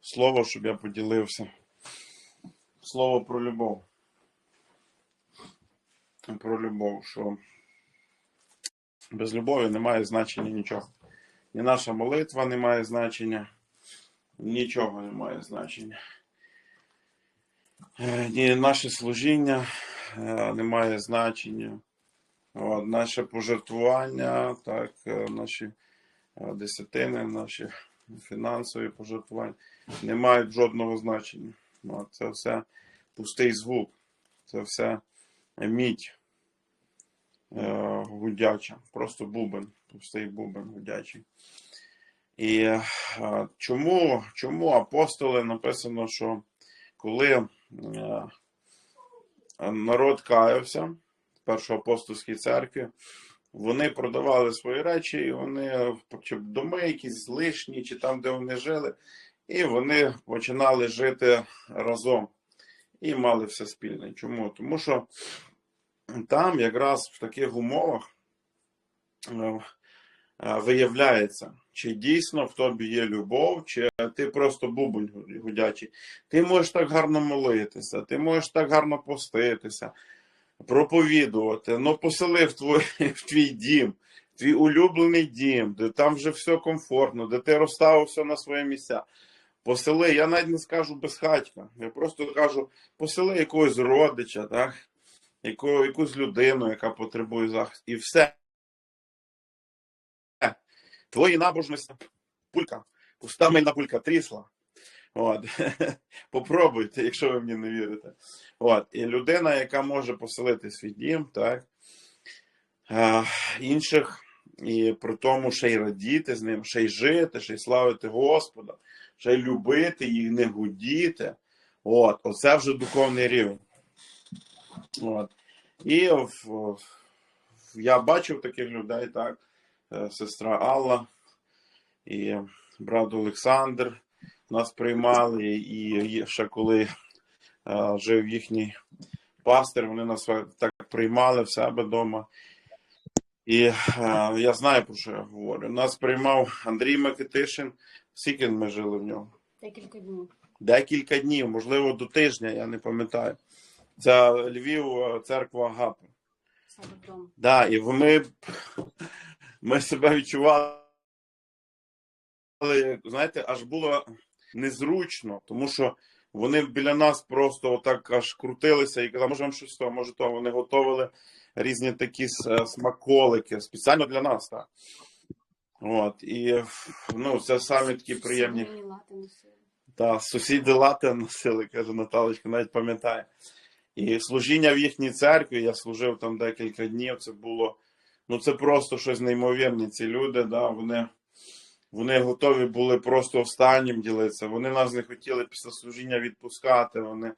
слово, щоб я поділився. Слово про любов. Про любов, що без любові немає значення нічого. Ні наша молитва не має значення, нічого не має значення. Е, Ні наше служіння е, не має значення. От, наше пожертвування, так, е, наші десятини, наші фінансові пожертвування не мають жодного значення. От, це все пустий звук, це все мідь е, гудяча, просто бубен, пустий бубен гудячий. І е, чому, чому апостоли написано, що коли е, народ каявся в першоапостольській церкві, вони продавали свої речі, і вони чи доми якісь лишні, чи там, де вони жили, і вони починали жити разом і мали все спільне. Чому? Тому що там якраз в таких умовах е, е, виявляється, чи дійсно в тобі є любов, чи ти просто бубонь гудячий. Ти можеш так гарно молитися, ти можеш так гарно поститися, проповідувати, ну поселив твій, в твій дім, твій улюблений дім, де там вже все комфортно, де ти розставив все на свої місця. Посели, я навіть не скажу безхатька, я просто кажу, посели якогось родича, так? Яку, якусь людину, яка потребує захисту, і все. Твої набожності, пулька, пуста мильна пулька трісла. От. Попробуйте, якщо ви мені не вірите. От. І людина, яка може поселити свій дім, так, а, інших, і при тому ще й радіти з ним, ще й жити, ще й славити Господа, ще й любити і не гудіти. От. Оце вже духовний рівень. От. І в, в, я бачив таких людей, так, е, сестра Алла і брат Олександр нас приймали, і ще коли жив їхній пастир, вони нас так приймали в себе вдома. І е, я знаю, про що я говорю. Нас приймав Андрій Микитишин. Скільки ми жили в нього? Декілька днів. Декілька днів, можливо, до тижня, я не пам'ятаю. Це Львів, церква Агапи. Да, і ми, ми себе відчували, знаєте, аж було незручно, тому що вони біля нас просто отак аж крутилися і казали, може вам щось то, може то. Вони готували різні такі смаколики спеціально для нас, так. От, і ну, це самі такі приємні. Лати носили. Та сусіди лати носили, каже Наталочка, навіть пам'ятає. І служіння в їхній церкві, я служив там декілька днів. Це було ну це просто щось неймовірне. Ці люди, да, вони, вони готові були просто останнім ділитися. Вони нас не хотіли після служіння відпускати. Вони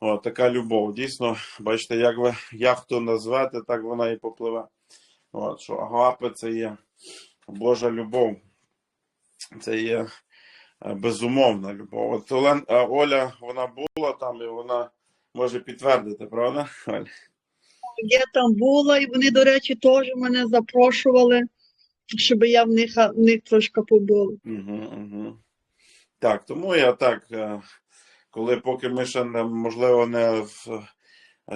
о, така любов. Дійсно, бачите, як ви як хто назвете, так вона і попливе. От, що агапи це є Божа любов. Це є е, безумовна любов. От Олен, е, Оля, вона була там і вона може підтвердити, правда? Оля? Я там була, і вони, до речі, теж мене запрошували, щоб я в них, в них трошки побула. Угу, угу. Так, тому я так, е, коли поки ми ще не, можливо не е,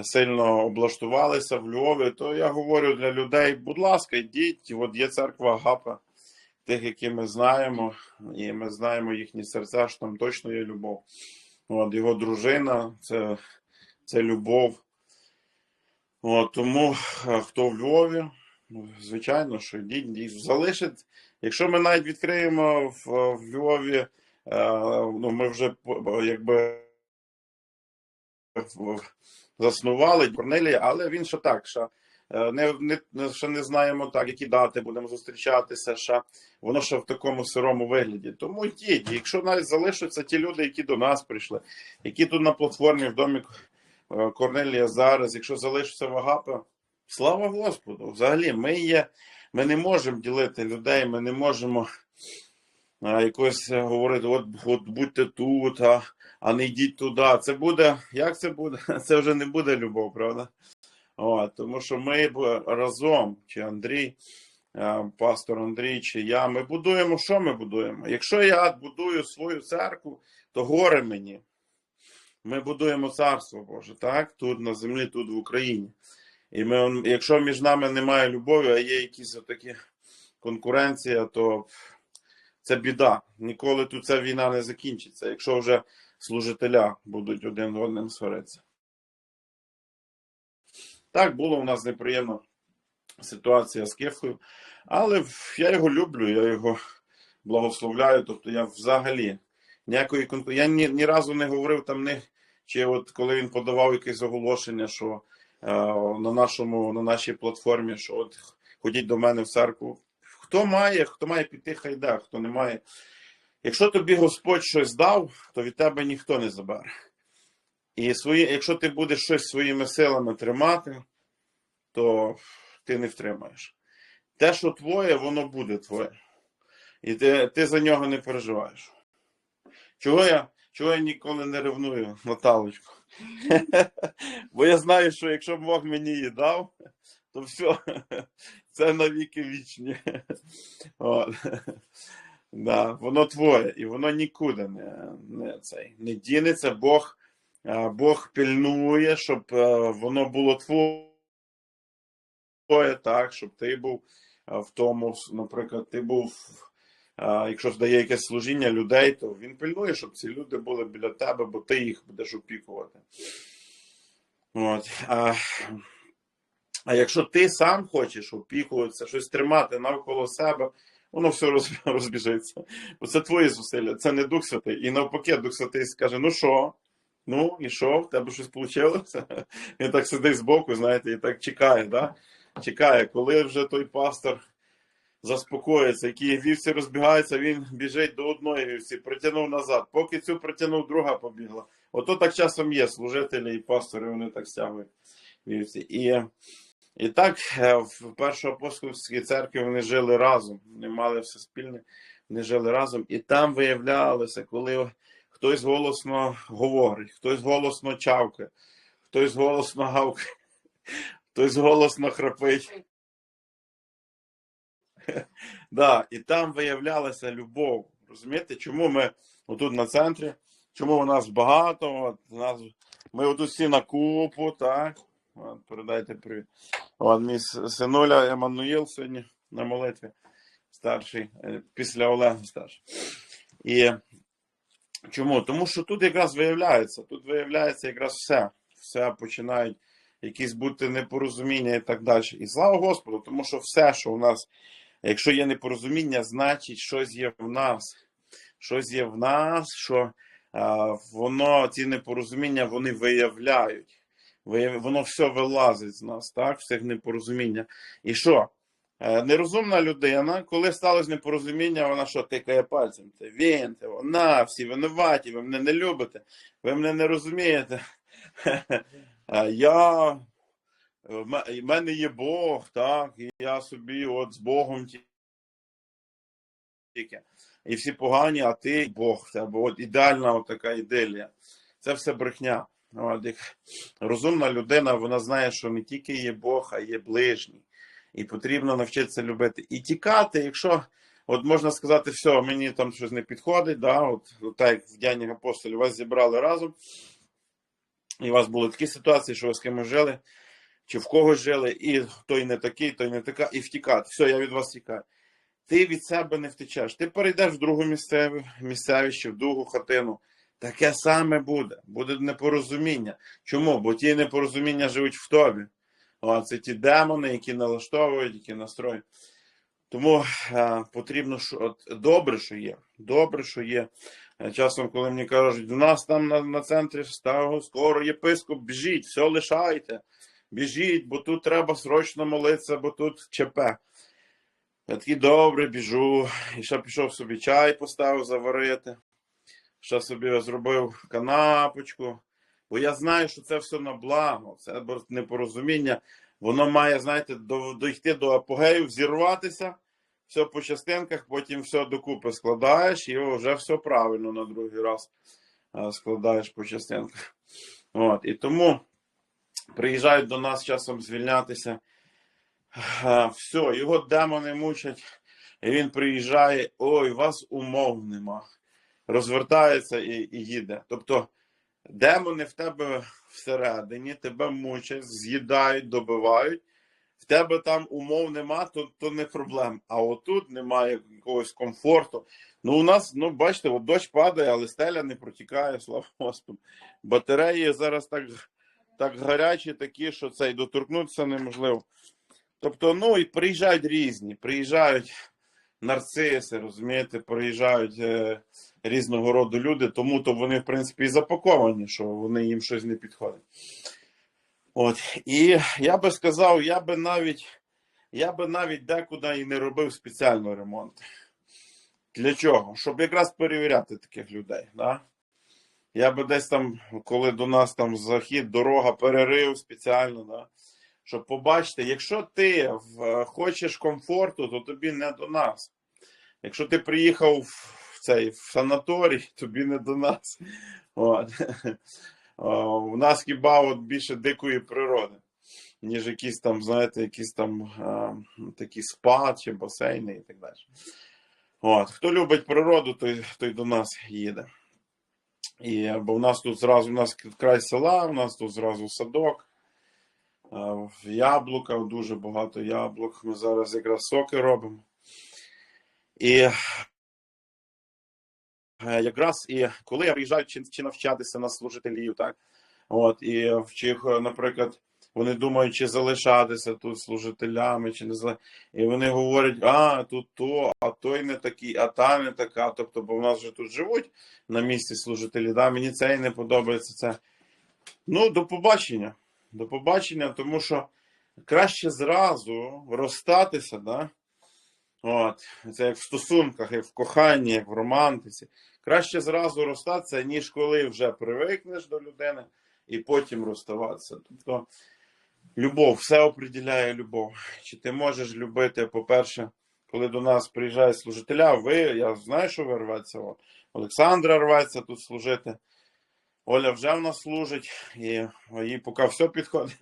сильно облаштувалися в Львові, то я говорю для людей, будь ласка, йдіть, от є церква Агапа, тих, які ми знаємо, і ми знаємо їхні серця, що там точно є любов. От, його дружина це, це любов. От, тому е, хто в Львові, ну, звичайно, що йдіть. залишить. Якщо ми навіть відкриємо в, в Львові, е, ну, ми вже якби заснували Корнелія, але він ще так, що е, не, не, ще не знаємо так, які дати будемо зустрічатися, ще воно ще в такому сирому вигляді. Тому йдіть, якщо навіть залишаться ті люди, які до нас прийшли, які тут на платформі в домі е, Корнелія зараз, якщо залишаться в Агапе, слава Господу! Взагалі, ми є, ми не можемо ділити людей, ми не можемо а, якось е, говорити, от, от будьте тут, а, а не йдіть туди. Це буде, як це буде? Це вже не буде любов, правда? От, тому що ми разом, чи Андрій, е, пастор Андрій чи я. Ми будуємо, що ми будуємо? Якщо я будую свою церкву, то горе мені. Ми будуємо царство Боже, так? Тут на землі, тут в Україні. І ми, якщо між нами немає любові, а є якісь такі конкуренція, то це біда. Ніколи тут ця війна не закінчиться, якщо вже служителя будуть один одним сваритися. Так, була у нас неприємна ситуація з Кифою, але я його люблю, я його благословляю. Тобто я взагалі ніякої Я ні, ні разу не говорив там не чи от коли він подавав якесь оголошення, що на нашому на нашій платформі, що от ходіть до мене в церкву. Хто має, хто має піти, хай йде, хто не має. Якщо тобі Господь щось дав, то від тебе ніхто не забере. І свої, якщо ти будеш щось своїми силами тримати, то ти не втримаєш. Те, що твоє, воно буде твоє. І ти, ти за нього не переживаєш. Чого я, чого я ніколи не ревную, Наталочку? Бо я знаю, що якщо Бог мені її дав, то все, це навіки вічні. От. Да, воно твоє, і воно нікуди не, не, цей, не дінеться. Бог, Бог пильнує, щоб е, воно було твоє, так, щоб ти був в тому, наприклад, ти був, якщо здає якесь служіння людей, то він пильнує, щоб ці люди були біля тебе, бо ти їх будеш опікувати. От. А, а якщо ти сам хочеш опікуватися, щось тримати навколо себе, воно все розбіжиться. Бо це твої зусилля, це не Дух Святий. І навпаки, Дух Святий скаже: ну що? Ну, і що, в тебе щось вийшло? Він так сидить збоку, знаєте, і так чекає, да? чекає, коли вже той пастор заспокоїться, які вівці розбігаються, він біжить до одної вівці, притягнув назад. Поки цю притягнув, друга побігла. Ото так часом є служителі і пастори, вони так стягують вівці. І, і так е, в першоапостольській церкві вони жили разом, вони мали все спільне, вони жили разом, і там виявлялося, коли хтось голосно говорить, хтось голосно чавкає, хтось голосно гавкає, хтось голосно храпить. Да, і там виявлялася любов. Розумієте, чому ми отут на центрі, чому у нас багато? От, нас, ми отут всі на купу, так. От, передайте привіт. От, мій синуля Еммануїл сьогодні на молитві старший, е, після Олега старший. І чому? Тому що тут якраз виявляється, тут виявляється якраз все. Все починають якісь бути непорозуміння і так далі. І слава Господу, тому що все, що у нас, якщо є непорозуміння, значить щось є в нас. Щось є в нас, що а, воно, ці непорозуміння, вони виявляють. Вияв- Воно все вилазить з нас, так, всіх непорозуміння. І що? Е, Нерозумна людина, коли сталося непорозуміння, вона що тикає пальцем. Це він, це вона, всі винуваті, ви мене не любите, ви мене не розумієте. Е, Я, в мене є Бог, так, і я собі от з Богом тільки. І всі погані, а ти Бог, тебе от ідеальна от така іделія. Це все брехня. От, розумна людина, вона знає, що не тільки є Бог, а є ближній. І потрібно навчитися любити. І тікати, якщо от можна сказати, все, мені там щось не підходить, да, от, от так як в діяннях апостолів вас зібрали разом, і у вас були такі ситуації, що ви з кимось жили, чи в когось жили, і той не такий, той не така, і втікати. Все, я від вас тікаю. Ти від себе не втечеш. Ти перейдеш в другу місцеву, місцевість чи в другу хатину. Таке саме буде. Буде непорозуміння. Чому? Бо ті непорозуміння живуть в тобі. О, це ті демони, які налаштовують, які настроюють. Тому е, потрібно, що от, добре, що є. Добре, що є. Е, Часом, коли мені кажуть, у нас там на, на центрі став, скоро єпископ, біжіть, все лишайте. Біжіть, бо тут треба срочно молитися, бо тут ЧП. Я такий добре, біжу. І ще пішов собі чай поставив заварити. Ще собі зробив канапочку. Бо я знаю, що це все на благо, це непорозуміння. Воно має, знаєте, до, дойти до апогею, взірватися, все по частинках, потім все докупи складаєш, і вже все правильно на другий раз складаєш по частинках. От, і тому приїжджають до нас часом звільнятися все, його демони мучать, і він приїжджає, ой, вас умов нема. Розвертається і, і їде. Тобто демони в тебе всередині, тебе мучать, з'їдають, добивають. В тебе там умов нема, то, то не проблем. А отут немає якогось комфорту. Ну, у нас, ну, бачите, от дощ падає, але стеля не протікає, слава Господу. Батареї зараз так, так гарячі, такі, що це й доторкнутися неможливо. Тобто, ну і приїжджають різні, приїжджають нарциси, розумієте, приїжджають е, різного роду люди, тому то вони, в принципі, і запаковані, що вони їм щось не підходить. От. І я би сказав, я би навіть, я би навіть декуди і не робив спеціально ремонт. Для чого? Щоб якраз перевіряти таких людей. Да? Я би десь там, коли до нас там захід, дорога, перерив спеціально, да? щоб побачити, якщо ти хочеш комфорту, то тобі не до нас. Якщо ти приїхав в цей в санаторій, тобі не до нас. От. У нас хіба от більше дикої природи, ніж якісь там, знаєте, якісь там такі спа чи басейни і так далі. От. Хто любить природу, той, той до нас їде. І, бо в нас тут зразу у нас край села, у нас тут зразу садок, в яблука, дуже багато яблук. Ми зараз якраз соки робимо. І е, якраз і коли я приїжджаю чи, чи навчатися на служителів, так, от, і вчих, наприклад, вони думають, чи залишатися тут служителями, чи не залишатися. І вони говорять, а тут то, а той не такий, а та не така. Тобто, бо в нас вже тут живуть на місці служителі, да, мені це і не подобається. Це. Ну, до побачення. До побачення, тому що краще зразу розстатися, да? От, це як в стосунках, як в коханні, як в романтиці. Краще зразу розстатися, ніж коли вже привикнеш до людини і потім розставатися. Тобто, любов, все определяє любов. Чи ти можеш любити, по-перше, коли до нас приїжджають служителя, ви, я знаю, що ви рветеся. От. Олександра рветься тут служити. Оля вже в нас служить, і їй поки все підходить.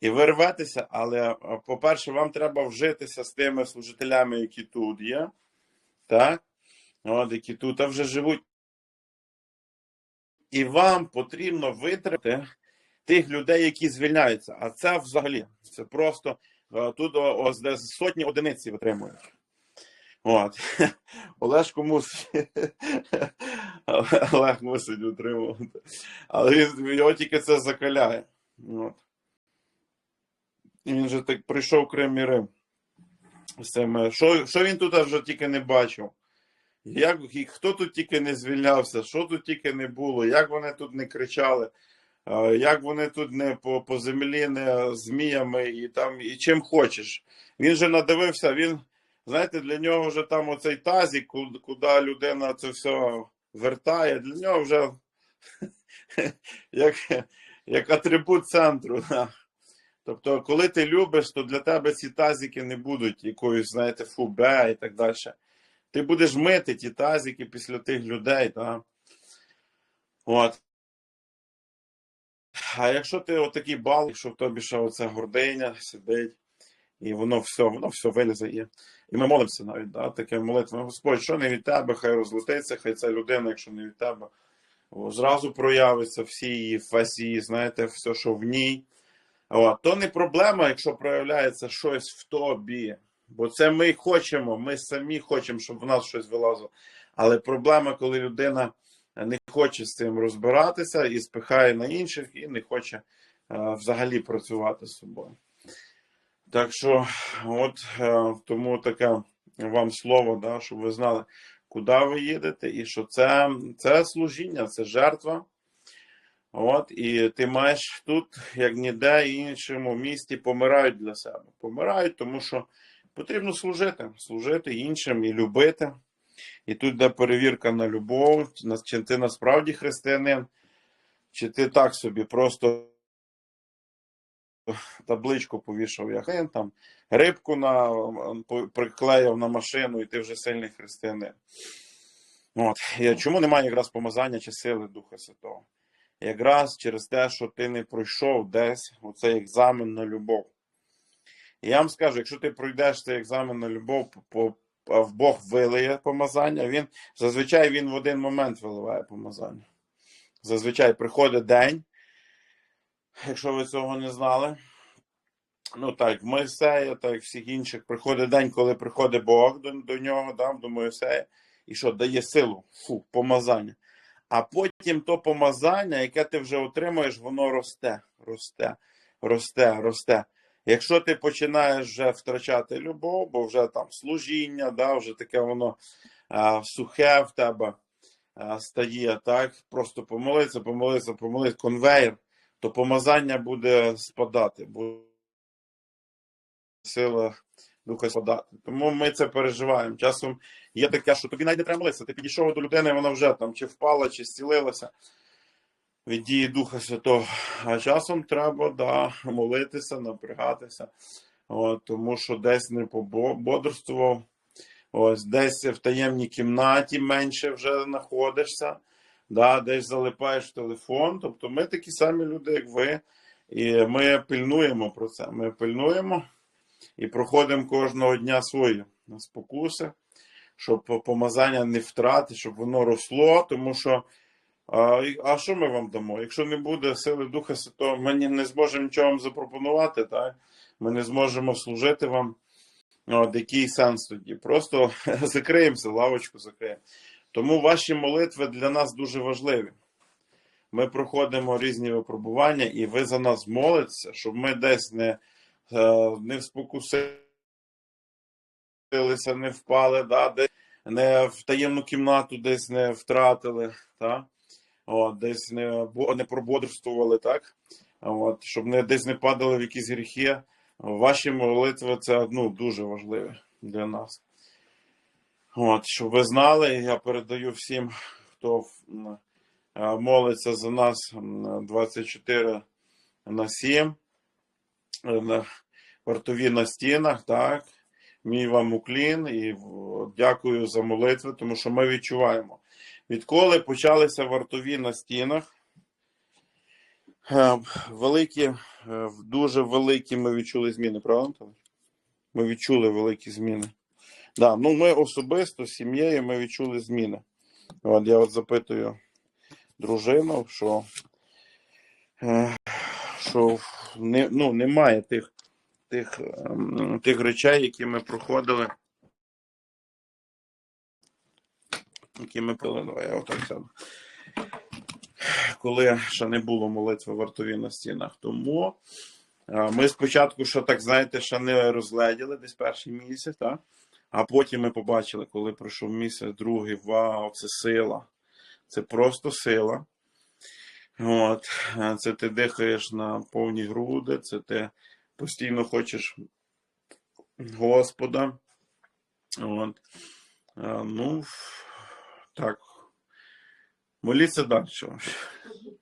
І ви рветеся, але, по-перше, вам треба вжитися з тими служителями, які тут є, так? От, які тут вже живуть. І вам потрібно витримати тих людей, які звільняються. А це взагалі, це просто е, тут о- десь сотні одиниць витримують. От. Олешко мусить. Олег мусить утримувати. Але він, його тільки це закаляє. От. Він же так прийшов Крим і Рим. Що, що він тут вже тільки не бачив? Як, хто тут тільки не звільнявся, що тут тільки не було, як вони тут не кричали, як вони тут не по, по землі не зміями і там, і чим хочеш. Він же надивився, він, знаєте, для нього вже там оцей тазік, ку- куди людина це все вертає, для нього вже як, як атрибут центру. Тобто, коли ти любиш, то для тебе ці тазики не будуть якоюсь, знаєте, фубе і так далі. Ти будеш мити ті тазики після тих людей, так? От. А якщо ти отакий бал, якщо в тобі ще оця гординя сидить, і воно все, воно все вилізе. І, і ми молимося навіть, да, таке молитва. Господь, що не від тебе, хай розлетиться, хай ця людина, якщо не від тебе, о, зразу проявиться всі її її, знаєте, все, що в ній. От. То не проблема, якщо проявляється щось в тобі. Бо це ми хочемо, ми самі хочемо, щоб в нас щось вилазило. Але проблема, коли людина не хоче з цим розбиратися і спихає на інших, і не хоче е, взагалі працювати з собою. Так що, от е, тому таке вам слово, да, щоб ви знали, куди ви їдете, і що це, це служіння, це жертва. От, і ти маєш тут, як ніде іншому місті, помирають для себе. Помирають, тому що потрібно служити, служити іншим і любити. І тут де перевірка на любов, чи ти насправді християнин, чи ти так собі просто табличку повішав, як там рибку на, приклеїв на машину, і ти вже сильний християнин. От. І чому немає якраз помазання чи сили Духа Святого? Якраз через те, що ти не пройшов десь оцей екзамен на любов. І я вам скажу, якщо ти пройдеш цей екзамен на любов, в Бог вилиє помазання, він зазвичай він в один момент виливає помазання. Зазвичай приходить день, якщо ви цього не знали. Ну так, в Моїсея, так всіх інших, приходить день, коли приходить Бог до, до нього, да, до Моїсея, і що дає силу, фу, помазання. А потім то помазання, яке ти вже отримуєш, воно росте, росте, росте, росте. Якщо ти починаєш вже втрачати любов, бо вже там служіння, да, вже таке воно а, сухе в тебе а, стає, так, просто помолитися, помолитися, помолитися, конвейер, то помазання буде спадати, буде сила духа спадати. Тому ми це переживаємо. Часом є таке, що тобі навіть не треба молитися. Ти підійшов до людини, вона вже там чи впала, чи зцілилася від дії Духа Святого. А часом треба да, молитися, напрягатися, от, тому що десь не пободрствував, ось десь в таємній кімнаті менше вже знаходишся, да, десь залипаєш телефон. Тобто ми такі самі люди, як ви, і ми пильнуємо про це. Ми пильнуємо і проходимо кожного дня свої спокуси, щоб помазання не втрати, щоб воно росло, тому що. А, а що ми вам дамо? Якщо не буде сили Духа Святого, ми не зможемо нічого вам запропонувати, так? ми не зможемо служити вам. От, який сенс тоді? Просто закриємося, лавочку закриємо. Тому ваші молитви для нас дуже важливі. Ми проходимо різні випробування, і ви за нас молитеся, щоб ми десь не, е, не спокусилися, не впали, да, десь не в таємну кімнату десь не втратили. Так? От, десь не, не прободрствували, так? От, щоб не, десь не падали в якісь гріхи. Ваші молитви це ну, дуже важливе для нас. От, щоб ви знали, я передаю всім, хто е, молиться за нас 24 на 7, е, вартові на стінах, так. Мій вам уклін і дякую за молитви, тому що ми відчуваємо. Відколи почалися вартові на стінах, е, великі, е, дуже великі ми відчули зміни, правда? Ми відчули великі зміни. Да, ну ми особисто сім'єю ми відчули зміни. От я от запитую дружину, що, е, що не, ну, немає тих, тих, ем, тих речей, які ми проходили. Які ми я отак сяду. Коли ще не було молитви вартові на стінах. Тому е, ми спочатку, що так знаєте, ще не розгледіли десь перший місяць, так? а потім ми побачили, коли пройшов місяць, другий, вау, це сила. Це просто сила. От, е, це ти дихаєш на повні груди, це ти постійно хочеш Господа. От. Е, Ну, так. Моліться далі.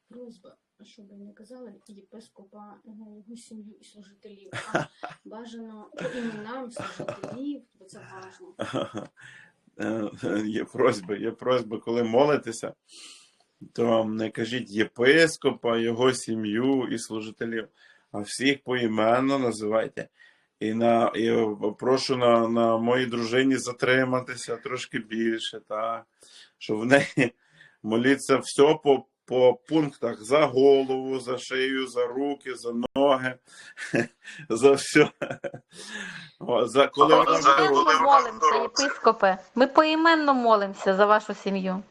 Просьба, щоб не казали єпископа е, його сім'ю і служителів, а бажано по іменам служителів, бо це важливо. Е, Є просьби, є просьби, коли молитеся, то не кажіть єпископа, його сім'ю і служителів, а всіх поіменно називайте. І, на, і прошу на, на моїй дружині затриматися трошки більше, так? щоб в неї моліться все по, по пунктах за голову, за шию, за руки, за ноги, за все. О, За, коли Ми поіменно молимося, єпископе. Ми поіменно молимося за вашу сім'ю.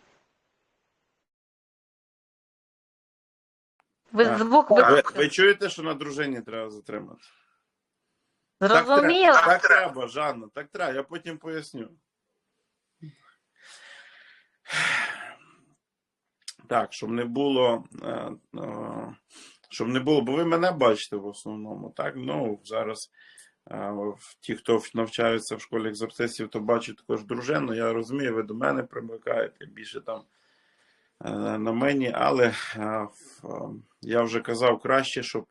Ви звук ви, ви... ви чуєте, що на дружині треба затримати? Зрозуміли? Так, так треба, Жанна, так треба, я потім поясню. Так, щоб не було. е, е, Щоб не було, бо ви мене бачите в основному, так? Ну, зараз е, ті, хто навчаються в школі екзорцистів, то бачать також дружину. Я розумію, ви до мене примикаєте більше там на мені, але я вже казав краще, щоб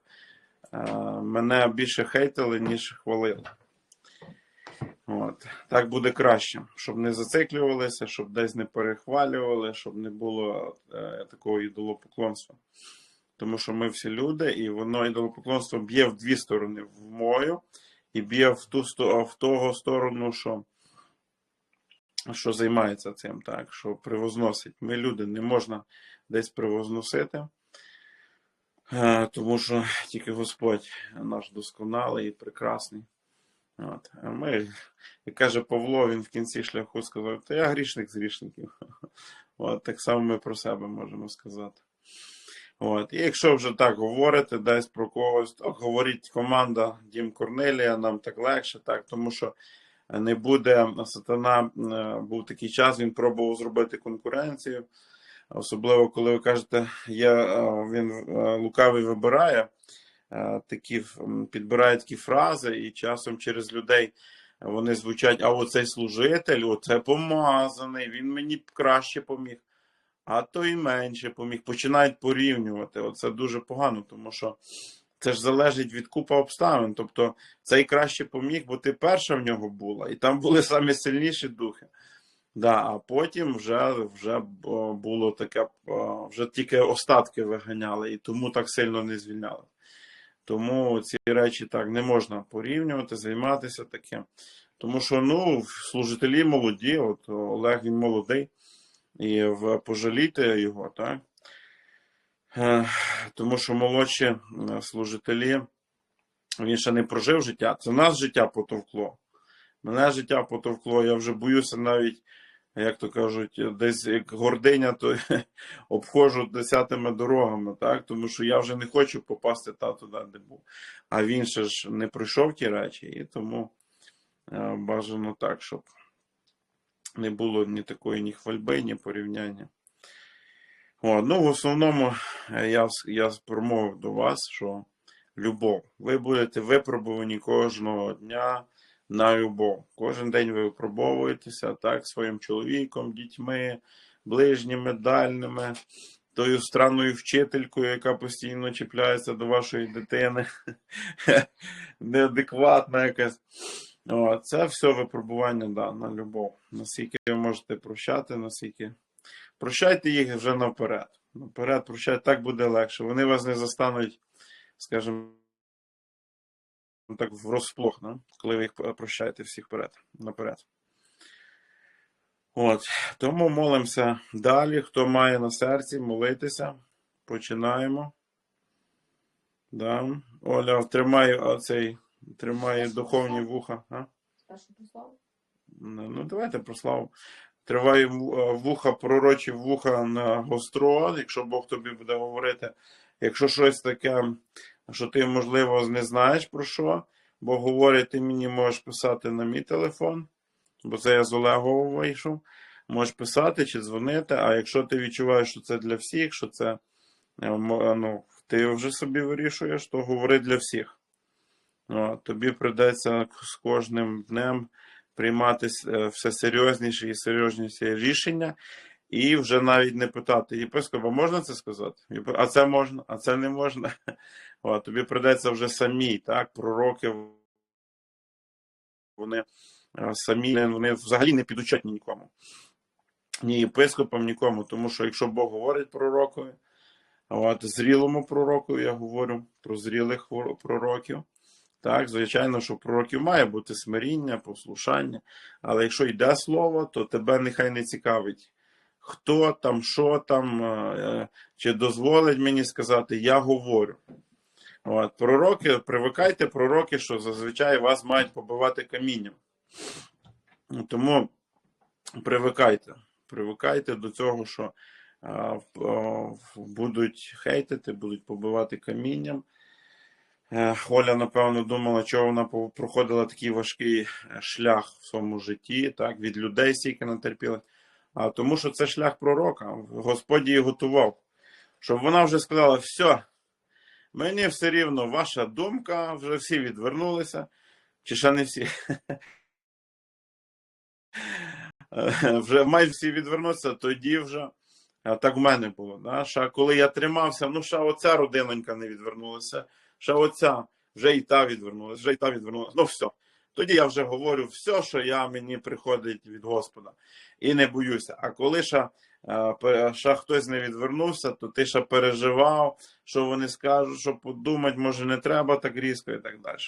мене більше хейтили, ніж хвалили. От. Так буде краще, щоб не зациклювалися, щоб десь не перехвалювали, щоб не було е, такого ідолопоклонства. Тому що ми всі люди, і воно ідолопоклонство б'є в дві сторони: в мою і б'є в ту в того сторону, що, що займається цим, так, що привозносить. Ми люди не можна десь привозносити. Е, Тому що тільки Господь наш досконалий і прекрасний. От. А ми, як каже Павло, він в кінці шляху сказав, та я грішник з грішників. От, так само ми про себе можемо сказати. От. І якщо вже так говорити десь про когось, то говорить команда Дім Корнелія, нам так легше, так, тому що не буде сатана, е, був такий час, він пробував зробити конкуренцію. Особливо, коли ви кажете, я, він лукавий вибирає такі підбирає такі фрази, і часом через людей вони звучать: а оцей служитель, оце помазаний, він мені краще поміг, а то і менше поміг. Починають порівнювати. Оце дуже погано, тому що це ж залежить від купа обставин. Тобто цей краще поміг, бо ти перша в нього була, і там були самі сильніші духи. Да, а потім вже, вже було таке, а, вже тільки остатки виганяли, і тому так сильно не звільняли. Тому ці речі так не можна порівнювати, займатися таким. Тому що ну, служителі молоді, от Олег він молодий, і в, пожалійте його, так? Е, Тому що молодші е, служителі, він ще не прожив життя. Це нас життя потовкло. Мене життя потовкло, я вже боюся навіть, як то кажуть, десь як гординя, то обходжу десятими дорогами, так? Тому що я вже не хочу попасти та туди, де був. А він ще ж не пройшов ті речі, і тому е, бажано так, щоб не було ні такої ні хвальби, ні порівняння. О, ну, в основному е, я, я промовив до вас, що любов. Ви будете випробувані кожного дня на любов. Кожен день ви випробовуєтеся так, своїм чоловіком, дітьми, ближніми, дальними, тою странною вчителькою, яка постійно чіпляється до вашої дитини, неадекватна якась. Це все випробування да, на любов. Наскільки ви можете прощати, наскільки. Прощайте їх вже наперед. Наперед прощайте, так буде легше. Вони вас не застануть, скажімо, так врозплох, да? коли ви їх прощаєте всіх вперед, наперед. От. Тому молимося далі. Хто має на серці, молитися. Починаємо. Да. Оля тримає оцей, тримає духовні вуха. А? Ну, ну, давайте про славу. Триває вуха, пророчі вуха на гостро, якщо Бог тобі буде говорити. Якщо щось таке, що ти, можливо, не знаєш про що, Бог говорить, ти мені можеш писати на мій телефон, бо це я з Олегова вийшов. Можеш писати чи дзвонити, а якщо ти відчуваєш, що це для всіх, що це е, е, ну, ти вже собі вирішуєш, то говори для всіх. Ну, тобі прийдеться з кожним днем приймати е, все серйозніші і серйозніші рішення, і вже навіть не питати єпископа, можна це сказати? А це можна, а це не можна. О, тобі прийдеться вже самі, так, пророки, вони е, самі, вони взагалі не підучетні нікому. Ні єпископам, нікому. Тому що якщо Бог говорить пророкові, от, зрілому пророку, я говорю про зрілих пророків, так, звичайно, що пророків має бути смиріння, послушання, але якщо йде слово, то тебе нехай не цікавить, хто там, що там, е, чи дозволить мені сказати, я говорю. От, пророки, привикайте, пророки, що зазвичай вас мають побивати камінням. Тому привикайте, привикайте до цього, що а, а, будуть хейтити, будуть побивати камінням. Е, Оля, напевно, думала, чого вона проходила такий важкий е, шлях в своєму житті, так, від людей стільки натерпіла. А тому що це шлях пророка. Господь її готував. Щоб вона вже сказала: все, мені все рівно, ваша думка, вже всі відвернулися. Чи ще не всі? Вже майже всі відвернуться, тоді вже. Так в мене було. Да? Ще коли я тримався, ну ще оця родинонька не відвернулася, ще оця, вже і та відвернулася, вже і та відвернулася. Ну все. Тоді я вже говорю все, що я мені приходить від Господа. І не боюся. А коли ще, ще хтось не відвернувся, то ти ще переживав, що вони скажуть, що подумати, може, не треба так різко і так далі.